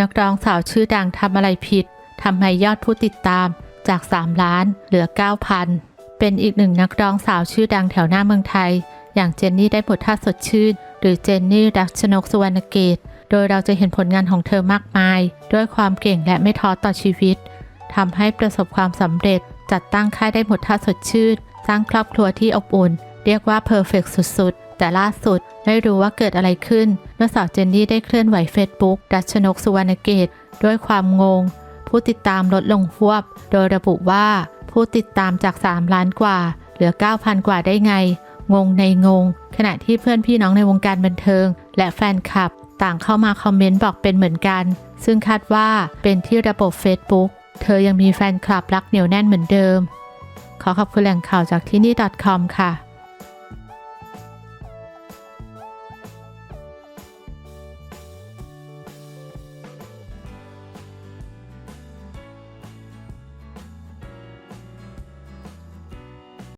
นักร้องสาวชื่อดังทำอะไรผิดทำให้ยอดผู้ติดตามจาก 3 ล้านเหลือ 9,000 เป็นอีกหนึ่งนักร้องสาวชื่อดังแถวหน้าเมืองไทย อย่างเจนนี่ได้บทท่าสดชื่น หรือเจนนี่รักชนกสุวรรณเกต โดยเราจะเห็นผลงานของเธอมากมาย ด้วยความเก่งและไม่ท้อต่อชีวิตทำให้ประสบความสำเร็จ จัดตั้งค่ายได้หมดท่าสดชื่น สร้างครอบครัวที่อบอุ่น เรียกว่าเพอร์เฟกสุดๆ แต่ล่าสุดไม่รู้ว่าเกิดอะไรขึ้น มื่อสาวเจนนี่ได้เคลื่อนไหวเฟซบุ๊กรัชนกสุวรรณเกตด้วยความงง ผู้ติดตามลดลงหวบ โดยระบุว่าผู้ติดตามจาก 3 ล้านกว่า เหลือ 9,000 กว่าได้ไง งงในงง ขณะที่เพื่อนพี่น้องในวงการบันเทิง และแฟนคลับ ต่างเข้ามาคอมเมนต์บอกเป็นเหมือนกัน ซึ่งคาดว่าเป็นที่ระบบ Facebook เธอยังมีแฟนคลับรักเหนียวแน่นเหมือนเดิม ขอขอบคุณแหล่งข่าวจากที่นี่ .com ค่ะ